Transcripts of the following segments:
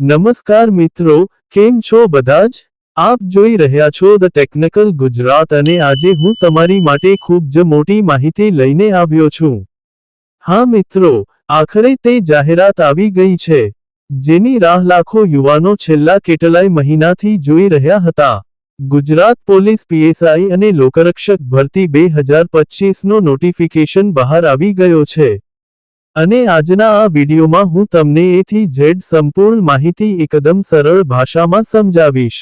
નમસ્કાર મિત્રો, કેમ છો બધા જ? આપ જોઈ રહ્યા છો ધ ટેકનિકલ ગુજરાત અને આજે હું તમારી માટે ખૂબ જ મોટી માહિતી લઈને આવ્યો છું. હા મિત્રો, આખરે તે જાહેરાત આવી ગઈ છે. જેની રાહ લાખો યુવાનો છેલ્લા કેટલાય મહિનાથી જોઈ રહ્યા હતા. ગુજરાત પોલીસ પીએસઆઈ અને લોકરક્ષક ભરતી બે હજાર પચીસનો નોટિફિકેશન બહાર આવી ગયો છે. અને આજના આ વિડીયોમાં હું તમને એથી ઝેડ સંપૂર્ણ માહિતી એકદમ સરળ ભાષામાં સમજાવીશ.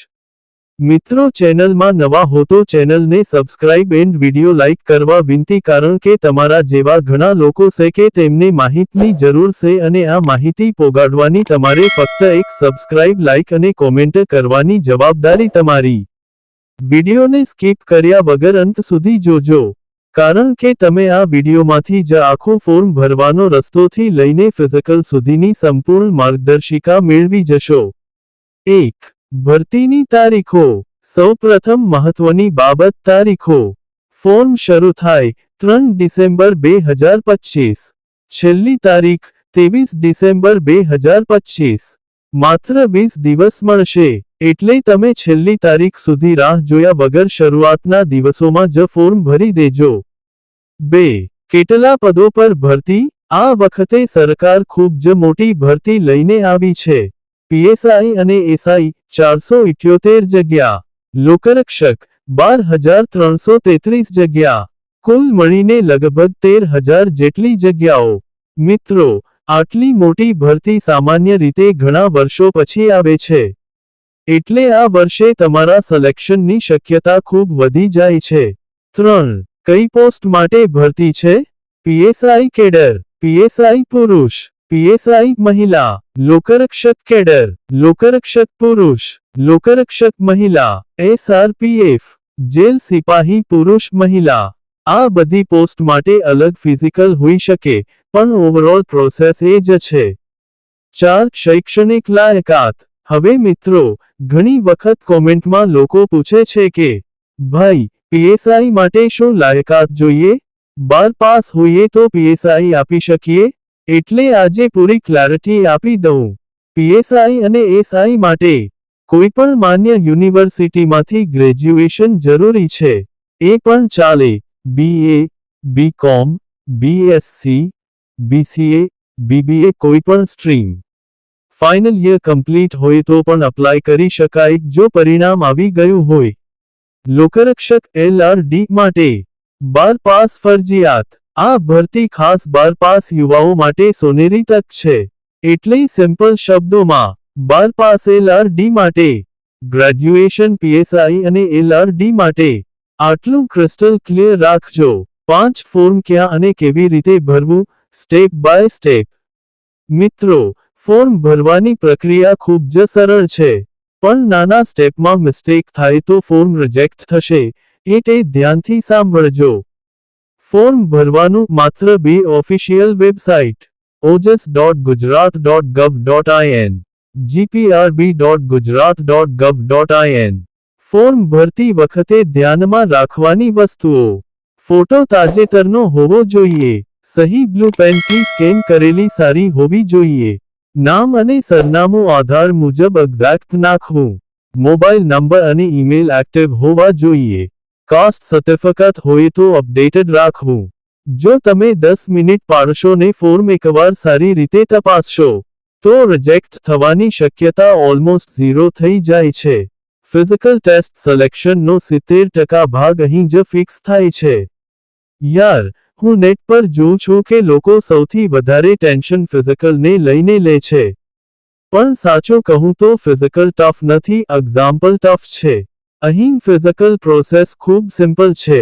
મિત્રો, ચેનલમાં નવા હો તો ચેનલને સબસ્ક્રાઇબ એન્ડ વીડિયો લાઇક કરવા વિનંતી, કારણ કે તમારા જેવા ઘણા લોકો છે કે તેમને માહિતીની જરૂર છે અને આ માહિતી પોગાડવાની તમારે ફક્ત એક સબસ્ક્રાઇબ, લાઇક અને કોમેન્ટ કરવાની જવાબદારી તમારી. વિડીયોને સ્કીપ કર્યા વગર અંત સુધી જોજો. કારણ કે તમે આ વિડીયોમાંથી જ આખો ફોર્મ ભરવાનો રસ્તોથી લઈને ફિઝિકલ સુધીની સંપૂર્ણ માર્ગદર્શિકા મેળવી જશો. એક, ભરતીની તારીખો. સૌપ્રથમ મહત્વની બાબત તારીખો. ફોર્મ શરૂ થાય ત્રણ ડિસેમ્બર બે હજાર પચીસ. છેલ્લી તારીખ ત્રેવીસ ડિસેમ્બર બે હજાર પચીસ. માત્ર વીસ દિવસ મળશે, એટલે તમે છેલ્લી તારીખ સુધી રાહ જોયા વગર શરૂઆતના દિવસોમાં જ ફોર્મ ભરી દેજો. બે, કેટલા પદો પર ભરતી? આ વખતે સરકાર ખૂબ જ મોટી ભરતી લઈને આવી છે. પીએસઆઈ અને એસઆઈ ચારસો ઇઠ્યોતેર જગ્યા, લોકરક્ષક બાર હજાર ત્રણસો તેત્રીસ જગ્યા, કુલ મળીને લગભગ તેર હજાર જેટલી જગ્યાઓ. મિત્રો, આટલી મોટી ભરતી સામાન્ય રીતે ઘણા વર્ષો પછી આવે છે. એટલે આ વર્ષે તમારા સલેક્શનની શક્યતા ખૂબ વધી જાય છે. ત્રણ કઈ પોસ્ટ માટે ભરતી છે? પીએસઆઈ કેડર, પીએસઆઈ પુરુષ, પીએસઆઈ મહિલા, લોકરક્ષક કેડર, લોકરક્ષક પુરુષ, લોકરક્ષક મહિલા, એસઆરપીએફ, જેલ સિપાહી પુરુષ મહિલા. આ બધી પોસ્ટ માટે અલગ ફિઝિકલ હોઈ શકે, પણ ઓવરઓલ પ્રોસેસ એ જ છે. ચાર, શૈક્ષણિક લાયકાત. હવે મિત્રો, ઘણી વખત કોમેન્ટમાં લોકો પૂછે છે કે, ભાઈ પીએસઆઈ માટે શું લાયકાત જોઈએ? બાર પાસ હોઈએ તો પીએસઆઈ આપી શકીએ? એટલે આજે પૂરી ક્લેરિટી આપી દઉં. પીએસઆઈ અને એસઆઈ માટે કોઈપણ માન્ય યુનિવર્સિટીમાંથી ગ્રેજ્યુએશન જરૂરી છે. એ પણ ચાલે. BA B Com BSc BCA BBA કોઈપણ સ્ટ્રીમ. ફાઇનલ યર કમ્પ્લીટ હોય તો પણ અપ્લાય કરી શકાય જો પરિણામ આવી ગયું હોય. લોકરક્ષક એલઆરડી માટે બાર પાસ ફરજિયાત. આ ભરતી ખાસ બાર પાસ યુવાઓ માટે સોનેરી તક છે. એટલે સિમ્પલ શબ્દોમાં, બાર પાસ એલઆરડી માટે ગ્રેજ્યુએશન પીએસઆઈ અને એલઆરડી માટે આટલું ક્રિસ્ટલ ક્લિયર રાખજો. પાંચ ફોર્મ ક્યાં અને કેવી રીતે ભરવું? સ્ટેપ બાય સ્ટેપ મિત્રો ફોર્મ ભરવાની પ્રક્રિયા ખૂબ જ સરળ છે. પણ નાના સ્ટેપમાં મિસ્ટેક થાય તો ફોર્મ રિજેક્ટ થશે. એટલે ધ્યાનથી સાંભળજો. ફોર્મ ભરવાનું માત્ર બે official website Ojas dot Gujarat dot gov dot IN GPRB dot Gujarat dot gov dot IN form ભરતી વખતે ધ્યાનમાં રાખવાની વસ્તુઓ. ફોટો તાજેતરનો હોવો જોઈએ. સહી બ્લુ પેનથી સ્કેન કરેલી સારી હોવી જોઈએ. નામ અને સરનામું આધાર મુજબ એક્ઝેક્ટ નાખવું. મોબાઈલ નંબર અને ઈમેલ એક્ટિવ હોવા જોઈએ. કાસ્ટ સર્ટિફિકેટ હોય તો અપડેટેડ રાખવું. જો તમે દસ મિનિટ પાડશો ને ફોર્મ એકવાર સારી રીતે તપાસશો, તો રિજેક્ટ થવાની શક્યતા ઓલમોસ્ટ ઝીરો થઈ જાય છે. ફિઝિકલ ટેસ્ટ સિલેક્શનનો સિત્તેર ટકા ભાગ અહીં જ ફિક્સ થાય છે. યાર હું નેટ પર જોઉં છું કે લોકો સૌથી વધારે ટેન્શન ફિઝિકલને લઈને લે છે. પણ સાચું કહું તો ફિઝિકલ ટફ નથી, એક્ઝામ્પલ ટફ છે. અહીં ફિઝિકલ પ્રોસેસ ખૂબ સિમ્પલ છે.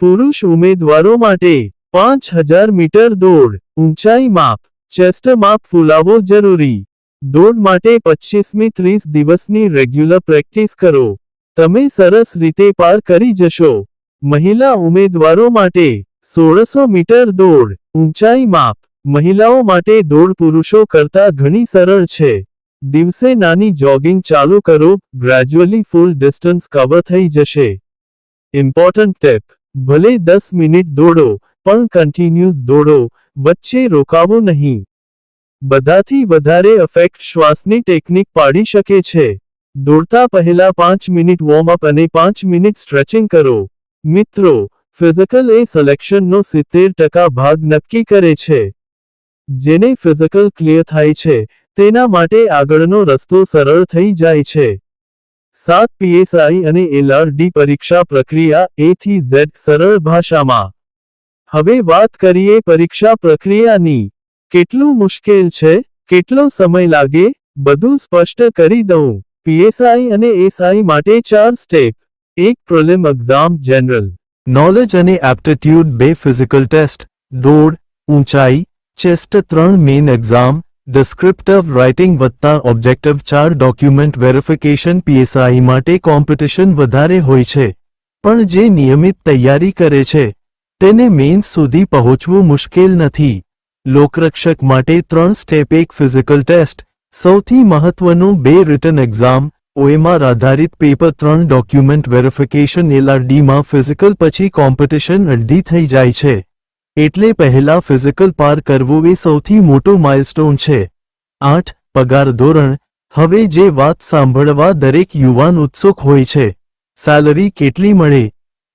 પુરુષ ઉમેદવારો માટે પાંચ હજાર મીટર દોડ, ઊંચાઈ માપ, ચેસ્ટ માપ ફૂલાવો જરૂરી. દોડ માટે પચીસમી ત્રીસ દિવસની રેગ્યુલર પ્રેક્ટિસ કરો. તમે સરસ રીતે પાર કરી જશો. મહિલા ઉમેદવારો માટે સોળસો મીટર દોડ, ઊંચાઈ માપ. મહિલાઓ માટે દોડ પુરુષો કરતા ઘણી સરળ છે. દિવસે નાની જોગિંગ ચાલુ કરો ગ્રેજ્યુઅલી ફૂલ ડિસ્ટન્સ કવર થઈ જશે. ઇમ્પોર્ટન્ટ ટિપ ભલે દસ મિનિટ દોડો, પણ કન્ટિન્યુઅસ દોડો, વચ્ચે રોકાવો નહીં. બધાથી વધારે અફેક્ટ શ્વાસની ટેકનિક પાડી શકે છે. દોડતા પહેલા પાંચ મિનિટ વોર્મઅપ અને પાંચ મિનિટ સ્ટ્રેચિંગ કરો. મિત્રો ફિઝિકલ એ સિલેક્શનનો સિત્તેર ટકા ભાગ નક્કી કરે છે. જેને ફિઝિકલ ક્લિયર થાય છે, તેના માટે આગળનો રસ્તો સરળ થઈ જાય છે. સાત પીએસઆઈ અને એલઆરડી પરીક્ષા પ્રક્રિયા એ થી ઝેડ સરળ ભાષામાં. હવે વાત કરીએ પરીક્ષા પ્રક્રિયાની. કેટલું મુશ્કેલ છે, કેટલો સમય લાગે, બધું સ્પષ્ટ કરી દઉં. પીએસઆઈ અને એસઆઈ માટે ચાર સ્ટેપ. એક પ્રોલેમ એક્ઝામ જનરલ. નોલેજ અને એપ્ટિટ્યૂડ બે ફિઝિકલ ટેસ્ટ દોડ ઊંચાઈ. ચેસ્ટ ત્રણ મેઇન એક્ઝામ ડિસ્ક્રિપ્ટિવ રાઇટિંગ વત્તા ઓબ્જેક્ટિવ ચાર ડોક્યુમેન્ટ વેરિફિકેશન પીએસઆઈ માટે કોમ્પિટિશન વધારે હોય છે. પણ જે નિયમિત તૈયારી કરે છે, તેને મેઇન્સ સુધી પહોંચવું મુશ્કેલ નથી. લોકરક્ષક માટે ત્રણ સ્ટેપ એક ફિઝિકલ ટેસ્ટ સૌથી મહત્વનું બે રિટર્ન એક્ઝામ ઓએમઆર આધારિત પેપર ત્રણ ડોક્યુમેન્ટ વેરિફિકેશન એલઆરડીમાં ફિઝિકલ પછી કોમ્પિટિશન અડધી થઈ જાય છે. એટલે પહેલા ફિઝિકલ પાર કરવું એ સૌથી મોટો માઇલસ્ટોન છે. આઠ, પગાર ધોરણ. હવે જે વાત સાંભળવા દરેક યુવાન ઉત્સુક હોય છે. સેલરી કેટલી મળે?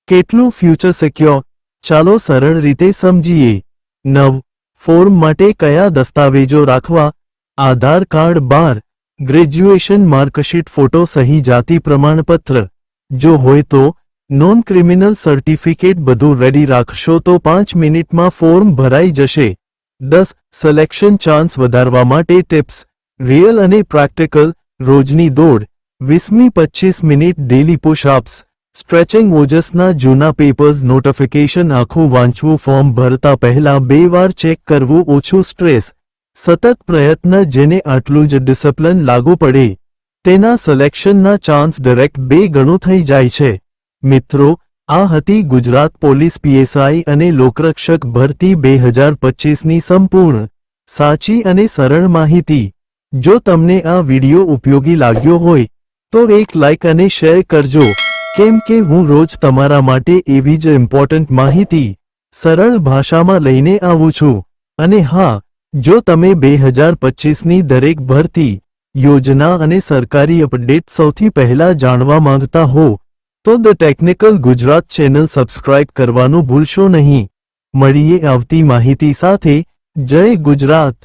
કેટલું ફ્યુચર સિક્યોર ચાલો સરળ રીતે સમજીએ. નવ ફોર્મ માટે કયા દસ્તાવેજો રાખવા? આધાર કાર્ડ બાર. ગ્રેજ્યુએશન માર્કશીટ ફોટો સહી જાતિ પ્રમાણપત્ર. જો હોય તો, નોન ક્રિમિનલ સર્ટિફિકેટ બધું રેડી રાખશો તો પાંચ મિનિટમાં ફોર્મ ભરાઈ જશે. દસ સિલેક્શન ચાન્સ વધારવા માટે ટિપ્સ રિયલ અને પ્રેક્ટિકલ રોજની દોડ. વીસમી પચીસ મિનિટ ડેલી પુશઅપ્સ સ્ટ્રેચિંગ ઓજસના જૂના પેપર્સ નોટિફિકેશન આખું વાંચવું ફોર્મ ભરતા પહેલા બે વાર ચેક કરવું, ઓછું સ્ટ્રેસ સતત પ્રયત્ન જેને આટલું જ ડિસિપ્લિન લાગુ પડે, તેના સિલેક્શનના ચાન્સ ડિરેક્ટ બે ગણું થઈ જાય છે. મિત્રો, આ હતી ગુજરાત પોલીસ પીએસઆઈ અને લોકરક્ષક ભરતી બે હજાર પચીસની સંપૂર્ણ, સાચી અને સરળ માહિતી. જો તમને આ વિડિયો ઉપયોગી લાગ્યો હોય, તો એક લાઇક અને શેર કરજો. કેમ કે હું રોજ તમારા માટે એવી જ ઇમ્પોર્ટન્ટ માહિતી, સરળ ભાષામાં લઈને આવું છું. અને હા જો તમે બે હજાર પચીસની દરેક ભરતી, યોજના અને સરકારી અપડેટ સૌથી પહેલા જાણવા માંગતા હો, તો the technical Gujarat channel subscribe કરવાનું ભૂલશો નહીં. મળીએ આવતી માહિતી સાથે. જય ગુજરાત.